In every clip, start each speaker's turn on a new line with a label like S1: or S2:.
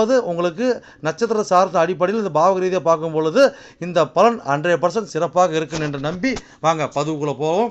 S1: அதாவது உங்களுக்கு நட்சத்திர சார்ந்த அடிப்படையில் இந்த பாவக ரீதியாக பார்க்கும் பொழுது இந்த பலன் ஹண்ட்ரட் பர்சன்ட் சிறப்பாக இருக்குன்னு என்று நம்பி வாங்க பதிவுக்குள்ளே போவோம்.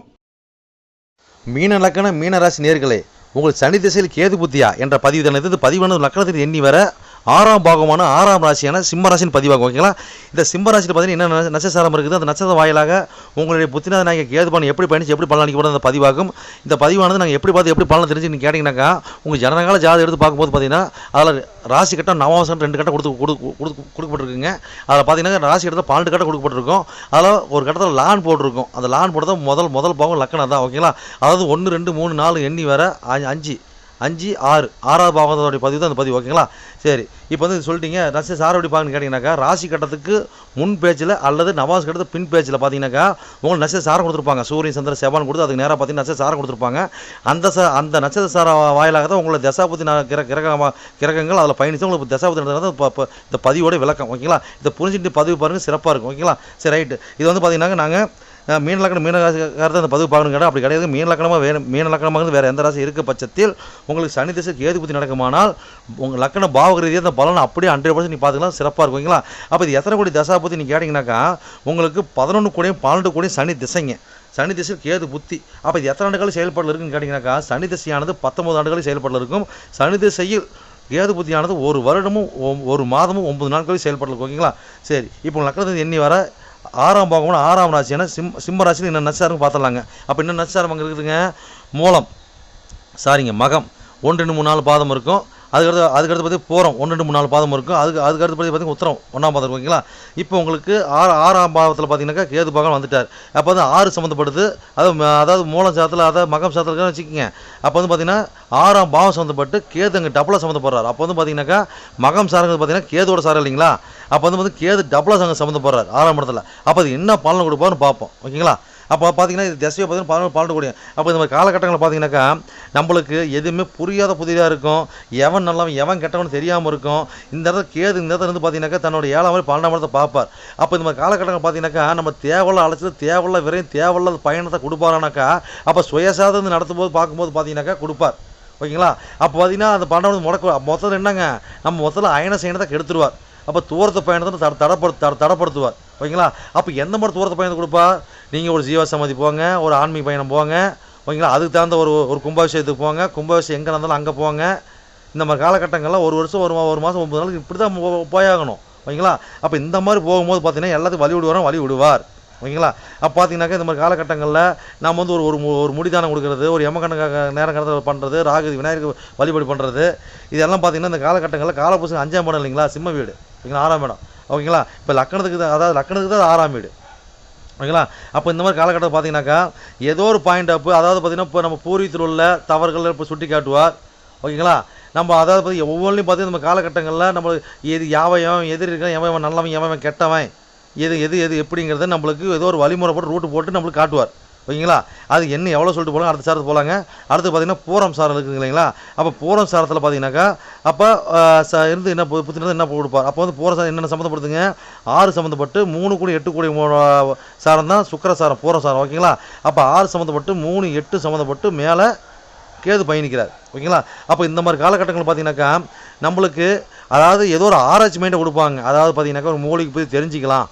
S1: மீன லக்கண மீனராசி நேர்களே உங்கள் சனி திசையில் கேது புத்தியா என்ற பதிவு தானே இது பதிவானது லக்கணத்தில் எண்ணி வர ஆறாம் பாகமான ஆறாம் ராசியான சிம்ம ராசின்னு பதிவாகும் ஓகேங்களா? இந்த சிம்ம ராசியில் பார்த்தீங்கன்னா என்ன நட்ச- நட்சத்திரம் இருக்குது? அந்த நட்சத்திர வாயிலாக உங்களுடைய புத்திநாத நாயக கேது பண்ணி எப்படி பயணிச்சு எப்படி பலன் அளிக்கப்படும் அந்த பதிவாகும். இந்த பதிவானது நாங்கள் எப்படி பார்த்து எப்படி பலன் தெரிஞ்சு நீங்கள் கேட்டிங்கனாக்கா உங்கள் ஜனகால ஜாதகம் எடுத்து பார்க்கும்போது பார்த்தீங்கன்னா அதில் ராசி கட்டம் நவாசம் ரெண்டு கட்டம் கொடுத்து கொடு கொடுத்து கொடுக்கப்பட்டிருக்குங்க. அதில் பார்த்தீங்கன்னா ராசி கட்டத்தில் பன்னெண்டு கட்டம் கொடுக்கப்பட்டிருக்கும். அதில் ஒரு கட்டத்தில் லான் போட்டிருக்கும். அந்த லான் போட்டதான் முதல் முதல் பாகம் லக்கணம் தான் ஓகேங்களா? அதாவது ஒன்று ரெண்டு மூணு நாலு எண்ணி வர அஞ்சு- அஞ்சு ஆறு. ஆறாவது பாவத்தோடைய பதிவு தான் அந்த பதிவு ஓகேங்களா? சரி இப்போ வந்து சொல்லிட்டீங்க. ரசி சார் எப்படி பார்க்கணும்னு கேட்டிங்கனாக்கா ராசி கட்டத்துக்கு முன் பேஜில் அல்லது நவாஸ் கட்டத்துக்கு பின் பேஜில் பார்த்தீங்கன்னாக்கா உங்களுக்கு நட்சத்திர சாரம் கொடுத்துருப்பாங்க. சூரியன் சந்திர செவான் கொடுத்து அதுக்கு நேராக பார்த்தீங்கன்னா நட்சத்திர சாரம் கொடுத்துருப்பாங்க. அந்த ச அந்த நட்சத்திர சார வாயிலாக தான் உங்களை தசாபதி கிர கிரகமா கிரகங்கள் அதில் பயணித்து உங்களுக்கு தசாபதி நடந்தது இந்த பதிவோட விளக்கம் ஓகேங்களா? இதை புரிஞ்சுட்டு பதிவு பாருங்கள் சிறப்பாக இருக்கும் ஓகேங்களா? சரி ரைட்டு. இது வந்து பார்த்தீங்கன்னா நாங்கள் மீன லக்கணம் மீன ராசிக்காரத்தை அந்த பதிவு பார்க்கணும் கேட்டால் அப்படி கிடையாது. மீன லக்கணமாக வேறு மீன லக்கணமாக இருந்து வேறு எந்த ராசி இருக்க பட்சத்தில் உங்களுக்கு சனி திசை கேது புத்தி நடக்குமானால் உங்கள் லக்கண பாவக ரீதியாக அந்த பலன் அப்படியே ஹண்ட்ரட் பர்சன்ட் நீ பார்த்துக்கலாம் சிறப்பாக இருக்கும் ஓகேங்களா? அப்போ இது எத்தனை கோடி தசா பற்றி நீங்கள் கேட்டிங்கனாக்கா உங்களுக்கு பதினொன்று கோடியும் பன்னெண்டு கோடியும் சனி திசைங்க. சனி திசையில் கேது புத்தி. அப்போ இது எத்தனை ஆண்டுகள் செயல்பாட்டில் இருக்குன்னு கேட்டிங்கனாக்கா சனி திசையானது பத்தொன்பது ஆண்டுகள் செயல்பாட்டில் இருக்கும். சனி திசையில் கேது புத்தியானது ஒரு வருடமும் ஒரு மாதமும் ஒன்பது நாட்களும் செயல்பாட்டில் இருக்கும் ஓகேங்களா? சரி இப்போ லக்கணத்தில் எண்ணி வர ஆறாம் பாகம்னா ஆறாம் ராசியான சிம் சிம்ம ராசியில் என்ன நட்சத்திரம் பார்த்துடலாங்க. அப்போ என்ன நட்சத்திரம் அங்கே இருக்குதுங்க. மூலம். சாரிங்க மகம். ஒன்று ரெண்டு மூணு நாலு பாதம் இருக்கும். அதுக்கடுத்து அதுக்கடுத்து பார்த்து போகிறோம் ஒன்று ரெண்டு மூணு நாலு பாதம் இருக்கும். அதுக்கு அதுக்கடுத்து பார்த்து பார்த்தீங்கன்னா உத்தரம் ஒன்றாம் பாதம் இருக்கும் ஓகேங்களா? இப்போ உங்களுக்கு ஆறு ஆறாம் பாவத்தில் பார்த்தீங்கன்னாக்கா கேது பாகம் வந்துட்டார். அப்போ வந்து ஆறு சம்மந்தப்படுது அது அதாவது மூலம் சாத்தில் அதாவது மகம் சாதத்தில் வச்சுக்கோங்க. அப்போ வந்து பார்த்தீங்கன்னா ஆறாம் பாவம் சம்மந்தப்பட்டு கேது அங்கே டபுளாக சம்மந்தப்படுறார் அப்போ வந்து பார்த்தீங்கன்னாக்கா மகம் சாருங்கிறது பார்த்தீங்கன்னா கேதோட சாரம் இல்லைங்களா? அப்போ வந்து வந்து கேது டபுளாக அங்கே சம்மந்தப்படுறார் ஆறாம் இடத்துல. அப்போ அது என்ன பலன் கொடுப்பாருன்னு பார்ப்போம் ஓகேங்களா? அப்போ பார்த்தீங்கன்னா இது திசையை பார்த்தீங்கன்னா பதினொன்று பன்னெண்டு கோடி. அப்போ இந்த மாதிரி காலகட்டங்களில் பார்த்தீங்கன்னாக்கா நம்மளுக்கு எதுவுமே புரியாத புதிதாக இருக்கும். எவன் நல்லவன் எவன் கெட்டவன் தெரியாமல் இருக்கும். இந்த இடத்துல கேது இந்த இடத்துல இருந்து பார்த்தீங்கன்னாக்கா தன்னோட ஏழாம் மாதிரி பன்னெண்டாம் இடத்தை பார்ப்பார். அப்போ இந்த மாதிரி காலகட்டங்கள் பார்த்தீங்கன்னாக்கா நம்ம தேவையில்ல அழைச்சது தேவையில்ல விரையும் தேவையில்லாத பயணத்தை கொடுப்பாரானாக்கா அப்போ சுயசாதம் நடத்தும் போது பார்க்கும்போது பார்த்தீங்கன்னாக்கா கொடுப்பார். ஓகேங்களா? அப்போ பார்த்தீங்கன்னா அந்த பன்னெண்டு முடக்க மொத்தத்தில் என்னங்க? நம்ம மொத்தத்தில் அயன செய்யணத்தை கெடுத்துருவார். அப்போ தூரத்து பயணத்தை தட தடப்படுத்த தடப்படுத்துவார். ஓகேங்களா? அப்போ எந்த மாதிரி தூரத்து பயணத்தை கொடுப்பா? நீங்கள் ஒரு ஜீவசமாதி போங்க ஒரு ஆன்மீக பயணம் போங்க ஓகேங்களா? அதுக்கு தகுந்த ஒரு ஒரு கும்பாபிஷேகத்துக்கு போங்க கும்பாபிஷேகம் எங்கே நடந்தாலும் அங்கே போங்க. இந்த மாதிரி காலகட்டங்களில் ஒரு வருஷம் ஒரு மா- ஒரு மாதம் ஒன்பது நாளுக்கு இப்படி தான் போ- போயாகணும். ஓகேங்களா? அப்போ இந்த மாதிரி போகும்போது பார்த்தீங்கன்னா எல்லாத்துக்கும் வழி விடுவாரோ வழி விடுவார் ஓகேங்களா? அப்போ பார்த்தீங்கன்னாக்கா இந்த மாதிரி காலகட்டங்களில் நாம் வந்து ஒரு ஒரு மு- ஒரு முடிதானம் கொடுக்கறது ஒரு எமக்கணக்காக நேரம் கடத்த பண்ணுறது ராகு விநாயகர் வழிபாடு பண்ணுறது இதெல்லாம் பார்த்தீங்கன்னா இந்த காலகட்டங்களில் காலபூசம் அஞ்சாம் இடம் இல்லைங்களா? சிம்ம வீடு. ஓகேங்களா? ஆறாம் இடம். ஓகேங்களா? இப்போ லக்கணத்துக்கு தான் அதாவது லக்கணத்துக்கு தான் ஆறாம் வீடு. ஓகேங்களா? அப்போ இந்த மாதிரி காலகட்டத்தில் பார்த்தீங்கன்னாக்கா ஏதோ ஒரு பாயிண்ட் அப்பு அதாவது பார்த்தீங்கன்னா இப்போ நம்ம பூர்வீகத்தில் உள்ள தவறுகளை இப்போ சுட்டி காட்டுவார். ஓகேங்களா? நம்ம அதாவது பார்த்தீங்கன்னா ஒவ்வொன்றையும் பார்த்தீங்கன்னா நம்ம காலகட்டங்களில் நம்ம எது யாவையும் எதிர் இருக்கான் எவன் எவன் நல்லவன் எவன் கெட்டவன் எது எது எது எப்படிங்கிறத நம்மளுக்கு ஏதோ ஒரு வழிமுறை போட்டு ரூட்டு போட்டு நம்மளுக்கு காட்டுவார். ஓகேங்களா? அது என்ன எவ்வளோ சொல்லிட்டு போகலாம் அடுத்த சாரத்து போகலாங்க. அடுத்து பார்த்தீங்கன்னா பூரம் சாரம் இருக்குது இல்லைங்களா? அப்போ பூரம் சாரத்தில் பார்த்தீங்கன்னாக்கா அப்போ ச இருந்து என்ன புத்தினது என்ன கொடுப்பார்? அப்போ வந்து பூரம் சாரம் என்னென்ன சம்மந்தப்படுத்துங்க? ஆறு சம்மந்தப்பட்டு மூணு கூடி எட்டு கூடி மூ- சாரம் தான் சுக்கர சாரம் பூரம் சாரம் ஓகேங்களா? அப்போ ஆறு சம்மந்தப்பட்டு மூணு எட்டு சம்மந்தப்பட்டு மேலே கேது பயணிக்கிறார். ஓகேங்களா? அப்போ இந்த மாதிரி காலகட்டங்கள் பார்த்தீங்கன்னாக்கா நம்மளுக்கு அதாவது ஏதோ ஒரு ஆராய்ச்சி மைண்டை கொடுப்பாங்க. அதாவது பார்த்தீங்கன்னாக்கா ஒரு மூலிகை பற்றி தெரிஞ்சுக்கலாம்.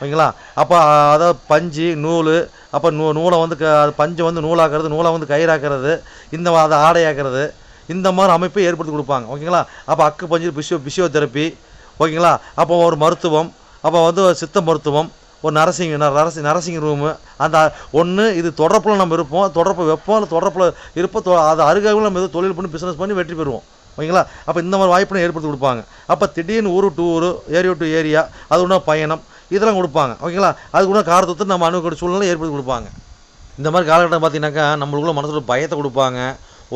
S1: ஓகேங்களா? அப்போ அதாவது பஞ்சு நூல் அப்போ நூ நூலை வந்து க அது பஞ்சை வந்து நூலாக்குறது நூலை வந்து கயிறாக்குறது இந்த அதை ஆடையாக்குறது இந்த மாதிரி அமைப்பை ஏற்படுத்தி கொடுப்பாங்க. ஓகேங்களா? அப்போ அக்கு பஞ்சு பிசியோ பிசியோதெரப்பி ஓகேங்களா? அப்போ ஒரு மருத்துவம் அப்போ வந்து சித்த மருத்துவம் ஒரு நரசிங் நரசி நரசிங் ரூமு அந்த ஒன்று இது தொடர்பில் நம்ம இருப்போம் தொடர்பு வைப்போம் இல்லை தொடர்பில் இருப்போம் தொ- அது அருகாமையில் நம்ம எதுவும் தொழில் பண்ணி பிஸ்னஸ் பண்ணி வெற்றி பெறுவோம். ஓகேங்களா? அப்போ இந்த மாதிரி வாய்ப்புன்னு ஏற்படுத்தி கொடுப்பாங்க. அப்போ திடீர்னு ஊர் டு ஊர் ஏரியா டு ஏரியா அது ஒன்றா பயணம் இதெல்லாம் கொடுப்பாங்க. ஓகேங்களா? அதுக்குள்ள கூட காரத்தை நம்ம அனுபவிக்கிற சூழ்நிலை ஏற்படுத்தி கொடுப்பாங்க. இந்த மாதிரி காலகட்டம் பார்த்தீங்கன்னாக்கா நம்மளுக்குள்ள மனசில் ஒரு பயத்தை கொடுப்பாங்க.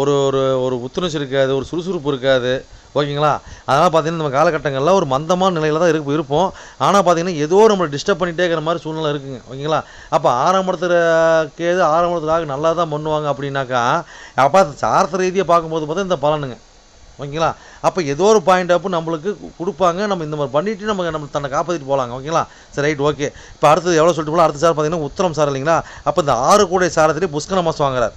S1: ஒரு ஒரு ஒரு புத்துணர்ச்சி இருக்காது ஒரு சுறுசுறுப்பு இருக்காது. ஓகேங்களா? அதனால் பார்த்தீங்கன்னா நம்ம காலகட்டங்களில் ஒரு மந்தமான நிலையில் தான் இருப்போம் இருப்போம். ஆனால் பார்த்தீங்கன்னா ஏதோ நம்மளை டிஸ்டர்ப் பண்ணிகிட்டே இருக்கிற மாதிரி சூழ்நிலை இருக்குங்க. ஓகேங்களா? அப்போ ஆரம்பத்துக்கு எது கேது நல்லா தான் பண்ணுவாங்க அப்படின்னாக்கா அப்போ சார்த்த ரீதியாக பார்க்கும்போது பார்த்தா இந்த பலனுங்க. ஓகேங்களா? அப்போ ஏதோ ஒரு பாயிண்ட் அப்போ நம்மளுக்கு கொடுப்பாங்க. நம்ம இந்த மாதிரி பண்ணிவிட்டு நம்ம நம்ம தன்னை காப்பாற்றிட்டு போகலாங்க ஓகேங்களா? சரி ரைட் ஓகே இப்போ அடுத்தது எவ்வளோ சொல்லிட்டு போகலாம் அடுத்த சார் பார்த்தீங்கன்னா உத்தரம் சார் இல்லைங்களா? அப்போ இந்த ஆறு கூடை சாரத்திலே புஷ்கர மாதம் வாங்குறார்.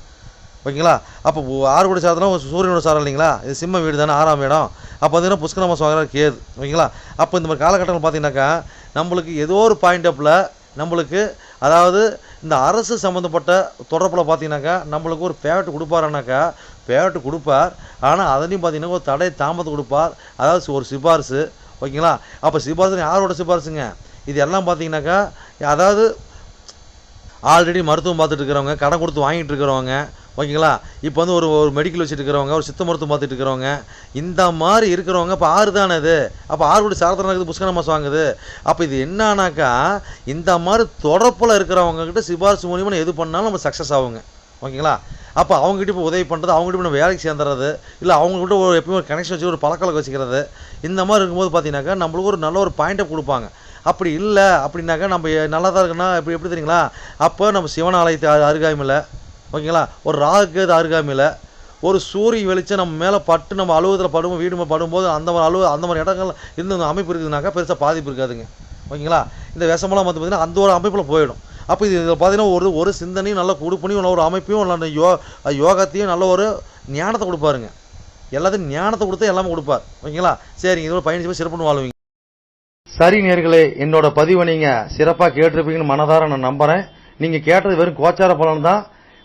S1: ஓகேங்களா? அப்போ ஆறுபடி சாரத்தில் சூரியனோட சாரம் இல்லைங்களா? இது சிம்ம வீடு தானே ஆறாம் இடம். அப்போ பார்த்தீங்கன்னா புஷ்கர மாதம் கேது. ஓகேங்களா? அப்போ இந்த மாதிரி காலகட்டங்கள் பார்த்தீங்கன்னாக்கா நம்மளுக்கு ஏதோ ஒரு பாயிண்ட் அப்பில் நம்மளுக்கு அதாவது இந்த அரசு சம்மந்தப்பட்ட தொடர்பில் பார்த்தீங்கன்னாக்கா நம்மளுக்கு ஒரு பேவட்டு கொடுப்பாருனாக்கா பேட்டு கொடுப்பார். ஆனால் அதனையும் பார்த்தீங்கன்னா ஒரு தடை தாமதம் கொடுப்பார். அதாவது ஒரு சிபாரிசு. ஓகேங்களா? அப்போ சிபாரிசு யாரோட சிபாரிசுங்க? இது எல்லாம் பார்த்தீங்கன்னாக்கா அதாவது ஆல்ரெடி மருத்துவம் பார்த்துட்டு இருக்கிறவங்க கடன் கொடுத்து வாங்கிட்டு இருக்கிறவங்க ஓகேங்களா? இப்போ வந்து ஒரு ஒரு மெடிக்கல் வச்சுட்டு இருக்கிறவங்க ஒரு சித்த மருத்துவம் பார்த்துட்டு இருக்கிறவங்க இந்த மாதிரி இருக்கிறவங்க இப்போ ஆறு தானே இது? அப்போ ஆறு கோடி இருக்குது புஷ்கர மாதம் வாங்குது. அப்போ இது என்னன்னாக்கா இந்த மாதிரி தொடர்பில் இருக்கிறவங்கக்கிட்ட சிபாரிசு மூலியமாக எது பண்ணாலும் நம்ம சக்ஸஸ் ஆகுங்க. ஓகேங்களா? அப்போ அவங்ககிட்ட இப்போ உதவி பண்ணுறது அவங்ககிட்ட நம்ம வேலைக்கு சேர்ந்துறது இல்லை அவங்ககிட்ட ஒரு எப்பயும் ஒரு கனெக்ஷன் வச்சு ஒரு பழக்கலக்கு வச்சுக்கிறது இந்த மாதிரி இருக்கும்போது பார்த்தீங்கன்னாக்கா நம்மளுக்கு ஒரு நல்ல ஒரு பாயிண்ட்டை கொடுப்பாங்க. அப்படி இல்லை அப்படின்னாக்கா நம்ம நல்லா தான் இருக்குன்னா இப்படி எப்படி தெரியுங்களா? அப்போ நம்ம சிவன் ஆலயத்தை அருகாமையில் ஓகேங்களா? ஒரு ராகுக்கு அருகாமையில் ஒரு சூரிய வெளிச்சம் நம்ம மேலே பட்டு நம்ம அலுவலகத்தில் படும் வீடு படும்போது அந்த மாதிரி அலுவ அந்த மாதிரி இடங்கள் இருந்து அமைப்பு இருக்குதுனாக்கா பெருசாக பாதிப்பு இருக்காதுங்க. ஓகேங்களா? இந்த விஷமெல்லாம் வந்து பார்த்தீங்கன்னா அந்த ஒரு அமைப்பில் போயிடும். அப்போ இது இதில் பார்த்தீங்கன்னா ஒரு ஒரு சிந்தனையும் நல்ல கொடுப்பனையும் நல்ல ஒரு அமைப்பையும் நல்ல யோ யோகத்தையும் நல்ல ஒரு ஞானத்தை கொடுப்பாருங்க. எல்லாத்தையும் ஞானத்தை கொடுத்து எல்லாமே கொடுப்பார். ஓகேங்களா? சரிங்க. இதோட பயணிச்சு போய் சிறப்புன்னு வாழ்வீங்க. சரி நேர்களே என்னோட பதிவை நீங்கள் சிறப்பாக கேட்டிருப்பீங்கன்னு மனதார நான் நம்புகிறேன் நீங்கள் கேட்டது வெறும் கோச்சார பலன் தான்.